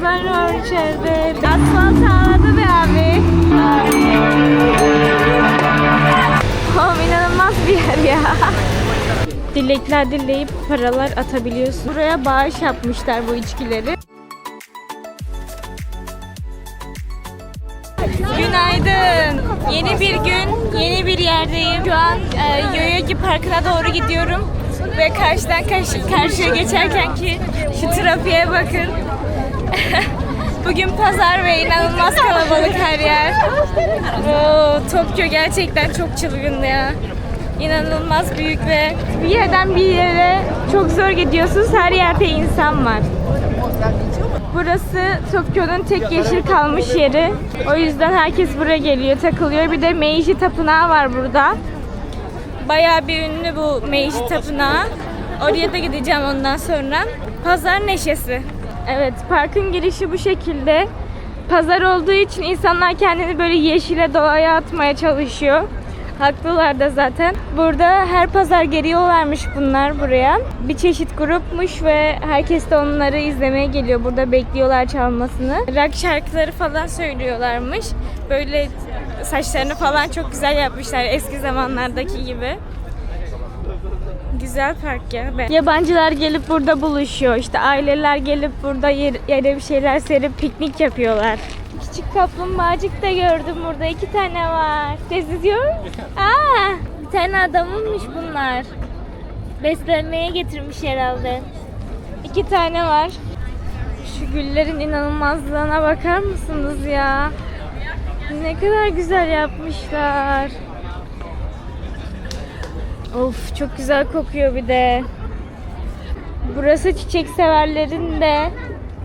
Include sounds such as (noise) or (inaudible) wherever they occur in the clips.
Kızlar var içeride. Asfalt ağladı be abi. Oğlum inanılmaz bir yer ya. Dilekler dileyip paralar atabiliyorsun. Buraya bağış yapmışlar bu içkileri. Günaydın. Yeni bir gün, yeni bir yerdeyim. Şu an e, Yoyogi Parkı'na doğru gidiyorum. Ve karşıdan karşı, karşıya geçerken ki şu trafiğe bakın. (laughs) Bugün pazar ve inanılmaz kalabalık her yer. Oo, Tokyo gerçekten çok çılgın ya. İnanılmaz büyük ve bir yerden bir yere çok zor gidiyorsunuz. Her yerde insan var. Burası Tokyo'nun tek yeşil kalmış yeri. O yüzden herkes buraya geliyor, takılıyor. Bir de Meiji Tapınağı var burada. Bayağı bir ünlü bu Meiji Tapınağı. Oraya da gideceğim ondan sonra. Pazar neşesi. Evet, parkın girişi bu şekilde. Pazar olduğu için insanlar kendini böyle yeşile doğaya atmaya çalışıyor. Haklılar da zaten. Burada her pazar geliyorlarmış bunlar buraya. Bir çeşit grupmuş ve herkes de onları izlemeye geliyor. Burada bekliyorlar çalmasını. Rock şarkıları falan söylüyorlarmış. Böyle saçlarını falan çok güzel yapmışlar eski zamanlardaki gibi. Güzel park ya. Ben- Yabancılar gelip burada buluşuyor. İşte aileler gelip burada yer, yere bir şeyler serip piknik yapıyorlar. Küçük kaplumbağacık da gördüm burada. iki tane var. Ses izliyor. (laughs) Aa, bir tane adamınmış bunlar. Beslenmeye getirmiş herhalde. İki tane var. Şu güllerin inanılmazlığına bakar mısınız ya? Ne kadar güzel yapmışlar. Of çok güzel kokuyor bir de. Burası çiçek severlerin de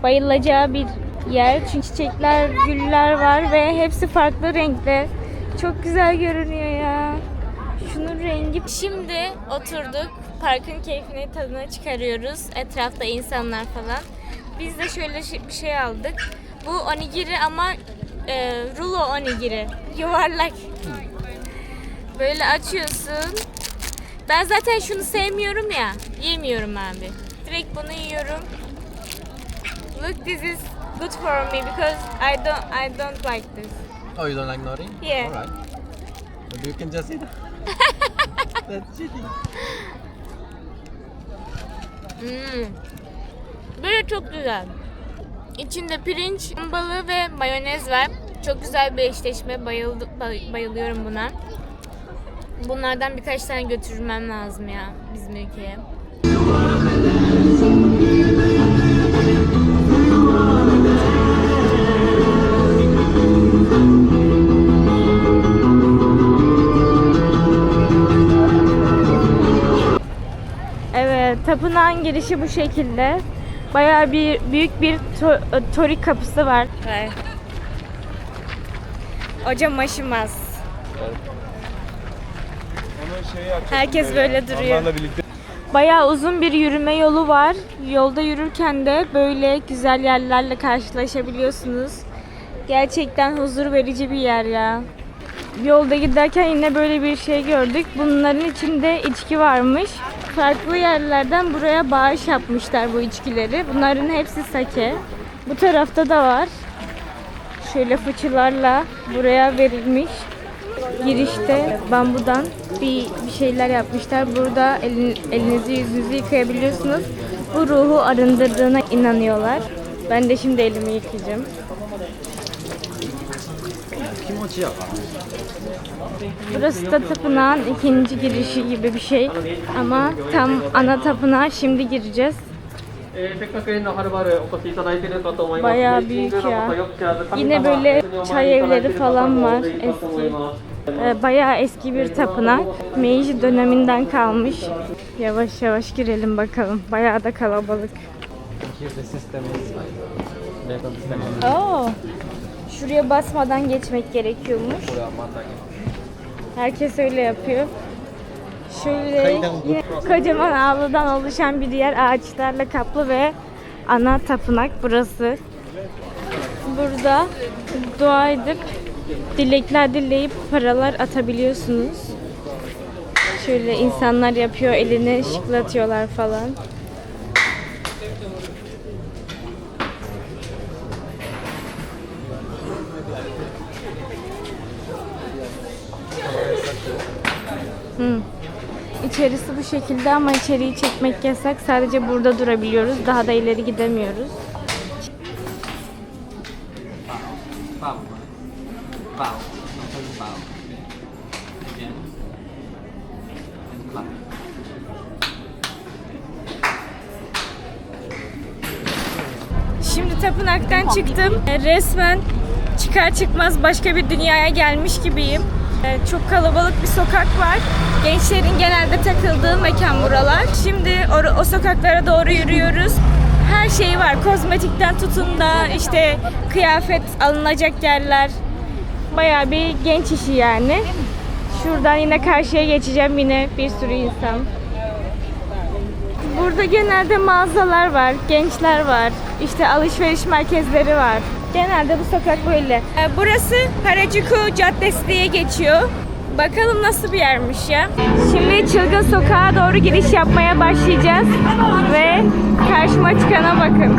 bayılacağı bir yer. Çünkü çiçekler, güller var ve hepsi farklı renkte. Çok güzel görünüyor ya. Şunun rengi. Şimdi oturduk. Parkın keyfini tadına çıkarıyoruz. Etrafta insanlar falan. Biz de şöyle bir şey aldık. Bu onigiri ama e, rulo onigiri. Yuvarlak. Böyle açıyorsun. Ben zaten şunu sevmiyorum ya. Yemiyorum abi. Direkt bunu yiyorum. Look this is good for me because I don't I don't like this. Oh, you don't like nori? Yeah. Alright. Maybe you can just eat. (laughs) That's cheating. Hmm. Böyle çok güzel. İçinde pirinç, balığı ve mayonez var. Çok güzel bir eşleşme. Bayıldı, bay- bayılıyorum buna. Bunlardan birkaç tane götürmem lazım ya bizim ülkeye. Tapınağın girişi bu şekilde. Bayağı bir büyük bir to- torik kapısı var. Evet. Hocam aşımaz. Herkes böyle duruyor. birlikte. Bayağı uzun bir yürüme yolu var. Yolda yürürken de böyle güzel yerlerle karşılaşabiliyorsunuz. Gerçekten huzur verici bir yer ya. Yolda giderken yine böyle bir şey gördük. Bunların içinde içki varmış. Farklı yerlerden buraya bağış yapmışlar bu içkileri. Bunların hepsi sake. Bu tarafta da var. Şöyle fıçılarla buraya verilmiş. Girişte bambudan bir, bir şeyler yapmışlar. Burada elin, elinizi yüzünüzü yıkayabiliyorsunuz. Bu ruhu arındırdığına inanıyorlar. Ben de şimdi elimi yıkayacağım. Burası da tapınağın ikinci girişi gibi bir şey. Ama tam ana tapınağa şimdi gireceğiz. Bayağı büyük ya. Yine böyle çay evleri falan var eski. E, bayağı eski bir tapınak. Meiji döneminden kalmış. Yavaş yavaş girelim bakalım. Bayağı da kalabalık. Oh. Şuraya basmadan geçmek gerekiyormuş. Herkes öyle yapıyor. Şöyle kocaman avludan oluşan bir yer ağaçlarla kaplı ve ana tapınak burası. Burada dua edip dilekler dileyip paralar atabiliyorsunuz. Şöyle insanlar yapıyor, elini şıklatıyorlar falan. İçerisi bu şekilde ama içeriği çekmek yasak. Sadece burada durabiliyoruz. Daha da ileri gidemiyoruz. Şimdi tapınaktan çıktım. Resmen çıkar çıkmaz başka bir dünyaya gelmiş gibiyim. E, Çok kalabalık bir sokak var. Gençlerin genelde takıldığı mekan buralar. Şimdi o, o sokaklara doğru yürüyoruz. Her şey var. Kozmetikten tutun da işte kıyafet alınacak yerler. Bayağı bir genç işi yani. Şuradan yine karşıya geçeceğim. Yine bir sürü insan. Burada genelde mağazalar var, gençler var, işte alışveriş merkezleri var. Genelde bu sokak böyle. Ee, Burası Harajuku Caddesi diye geçiyor. Bakalım nasıl bir yermiş ya. Şimdi Çılgın Sokağa doğru giriş yapmaya başlayacağız. Ve karşıma çıkana bakın.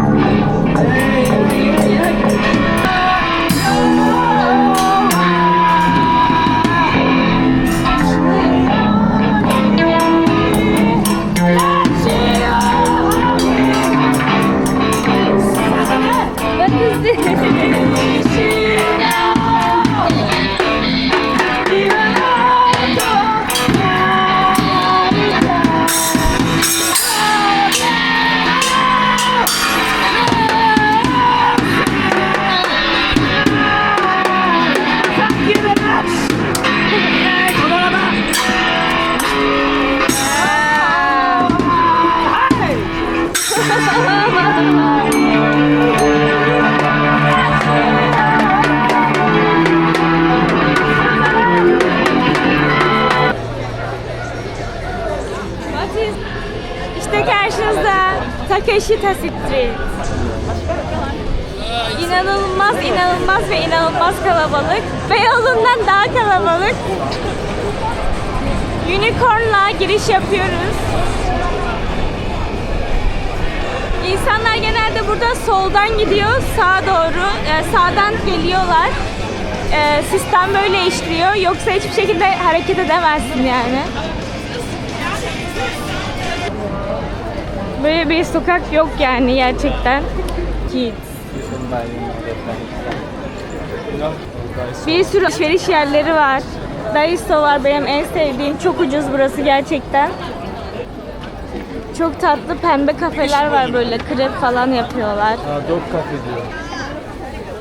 Takeshita Street. İnanılmaz, inanılmaz ve inanılmaz kalabalık. Beyoğlu'ndan daha kalabalık. Unicorn'la giriş yapıyoruz. İnsanlar genelde burada soldan gidiyor, sağa doğru. e, sağdan geliyorlar. E, sistem böyle işliyor. Yoksa hiçbir şekilde hareket edemezsin yani. Böyle bir sokak yok yani gerçekten. Kids. Bir sürü alışveriş yerleri var. Daiso var benim en sevdiğim. Çok ucuz burası gerçekten. Çok tatlı pembe kafeler var böyle. Krep falan yapıyorlar. Dog kafe diyor.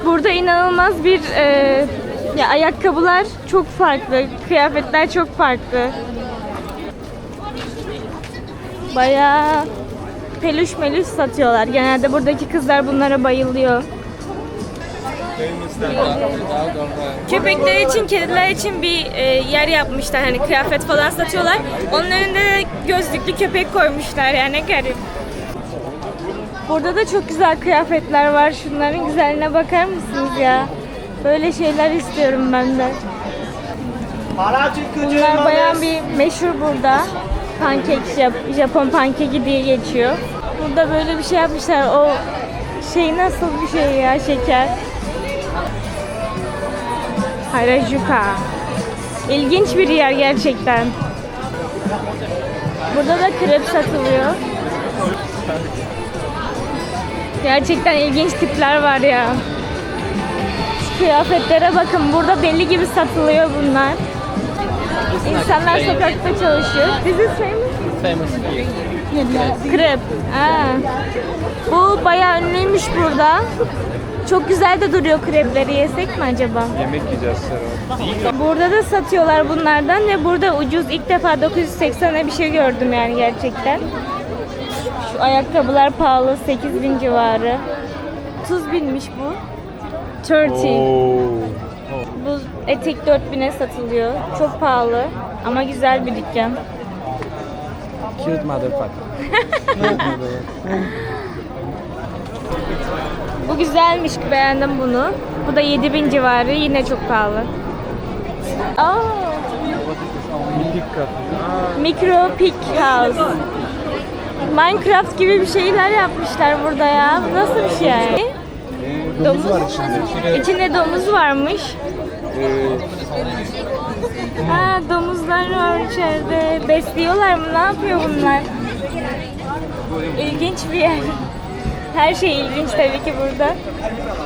Burada inanılmaz bir e, ya ayakkabılar çok farklı, kıyafetler çok farklı. Bayağı peluş meluş satıyorlar. Genelde buradaki kızlar bunlara bayılıyor. Köpekler için, kediler için bir e, yer yapmışlar. Hani kıyafet falan satıyorlar. Onun önünde de gözlüklü köpek koymuşlar yani ne garip. Burada da çok güzel kıyafetler var. Şunların güzelliğine bakar mısınız ya? Böyle şeyler istiyorum ben de. Bunlar bayağı bir meşhur burada. Pankek, Jap- Japon pankeki diye geçiyor. Burada böyle bir şey yapmışlar. O şey nasıl bir şey ya şeker. Harajuka. İlginç bir yer gerçekten. Burada da krep satılıyor. Gerçekten ilginç tipler var ya. Şu kıyafetlere bakın. Burada deli gibi satılıyor bunlar. İnsanlar sokakta çalışıyor. This is famous. Krep. Aa. Bu bayağı ünlüymüş burada. Çok güzel de duruyor krepleri. Yesek mi acaba? Yemek yiyeceğiz Serhat. Burada da satıyorlar bunlardan ve burada ucuz ilk defa 980'e bir şey gördüm yani gerçekten. Şu ayakkabılar pahalı 8000 civarı. 30 binmiş bu. 30. Bu etek 4000'e satılıyor. Çok pahalı ama güzel bir dükkan. Cute motherfucker. Bu güzelmiş beğendim bunu. Bu da 7000 civarı yine çok pahalı. Aa. Micro Pick House. Minecraft gibi bir şeyler yapmışlar burada ya. Bu nasıl bir şey yani? Domuz var içinde. İçinde domuz varmış. Ee, Ha domuzlar var içeride. Besliyorlar mı? Ne yapıyor bunlar? İlginç bir yer. Her şey ilginç tabii ki burada.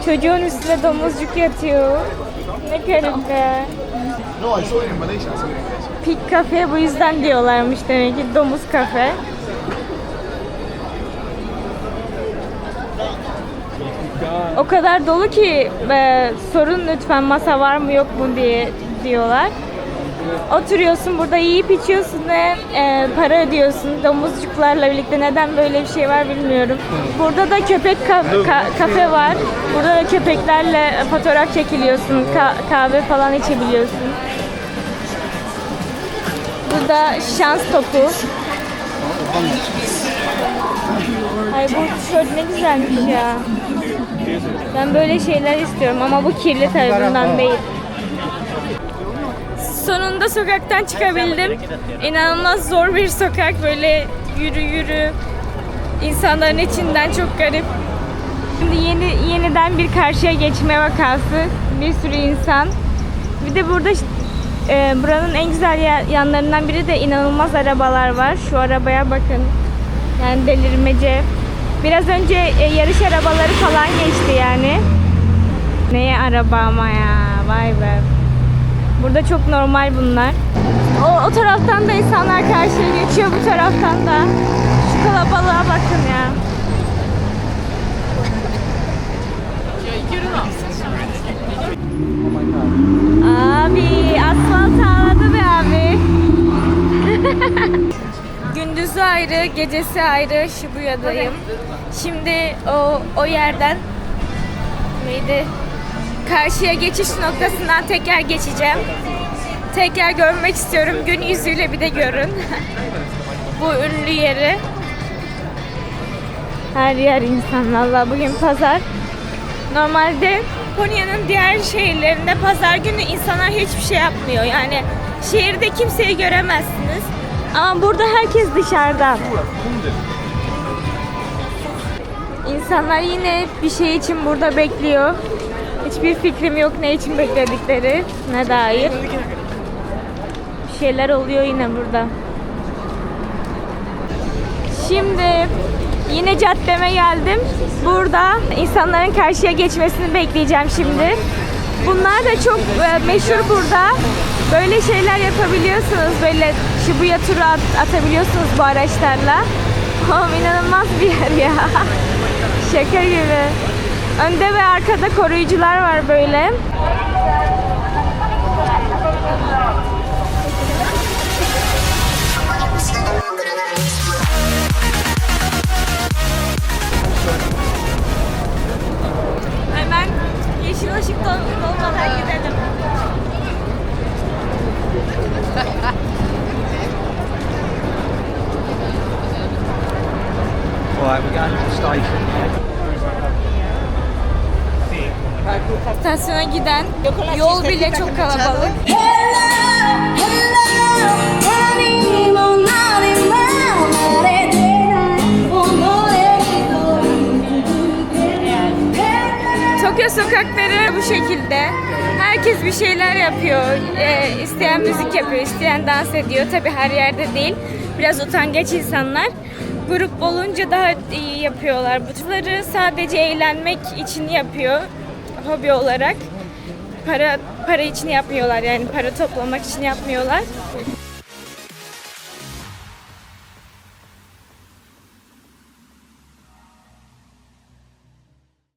Çocuğun üstüne domuzcuk yatıyor. Ne garip be. Pig kafe bu yüzden diyorlarmış demek ki domuz kafe. O kadar dolu ki e, sorun lütfen masa var mı yok mu diye diyorlar. Oturuyorsun burada yiyip içiyorsun ve e, para ödüyorsun domuzcuklarla birlikte. Neden böyle bir şey var bilmiyorum. Burada da köpek ka- ka- kafe var. Burada da köpeklerle fotoğraf çekiliyorsun. ka- kahve falan içebiliyorsun. Burada şans topu. Ay bu tişört ne güzelmiş ya. Ben böyle şeyler istiyorum ama bu kirli tarafından değil. Sonunda sokaktan çıkabildim. İnanılmaz zor bir sokak böyle yürü yürü. İnsanların içinden çok garip. Şimdi yeni yeniden bir karşıya geçme vakası. Bir sürü insan. Bir de burada e, buranın en güzel ya- yanlarından biri de inanılmaz arabalar var. Şu arabaya bakın. Yani delirmece. Biraz önce e, yarış arabaları falan geçti yani. Neye araba ama ya. Vay be. Burada çok normal bunlar. O, o taraftan da insanlar karşıya geçiyor bu taraftan da. Şu kalabalığa bakın ya. Abi asfalt ağladı be abi. (laughs) Gündüzü ayrı, gecesi ayrı Shibuya'dayım. Şimdi o, o yerden neydi? Karşıya geçiş noktasından tekrar geçeceğim. Tekrar görmek istiyorum. Gün yüzüyle bir de görün. (laughs) Bu ünlü yeri. Her yer insan valla. Bugün pazar. Normalde Konya'nın diğer şehirlerinde pazar günü insanlar hiçbir şey yapmıyor. Yani şehirde kimseyi göremezsiniz. Ama burada herkes dışarıda. İnsanlar yine bir şey için burada bekliyor. Hiçbir fikrim yok ne için bekledikleri ne dair. Bir şeyler oluyor yine burada. Şimdi yine caddeme geldim. Burada insanların karşıya geçmesini bekleyeceğim şimdi. Bunlar da çok e, meşhur burada. Böyle şeyler yapabiliyorsunuz. Böyle Shibuya turu at, atabiliyorsunuz bu araçlarla. Oğlum inanılmaz bir yer ya. (laughs) Şaka gibi. Önde ve arkada koruyucular var böyle. Hemen yeşil ışık dol- dolmadan gidelim. Alright, we're going to the station. İstasyona giden yol bile çok kalabalık. Tokyo sokakları bu şekilde. Herkes bir şeyler yapıyor. Ee, isteyen müzik yapıyor, isteyen dans ediyor. Tabi her yerde değil. Biraz utangaç insanlar. Grup olunca daha iyi yapıyorlar. Bunları sadece eğlenmek için yapıyor. Hobi olarak. Para para için yapmıyorlar yani para toplamak için yapmıyorlar.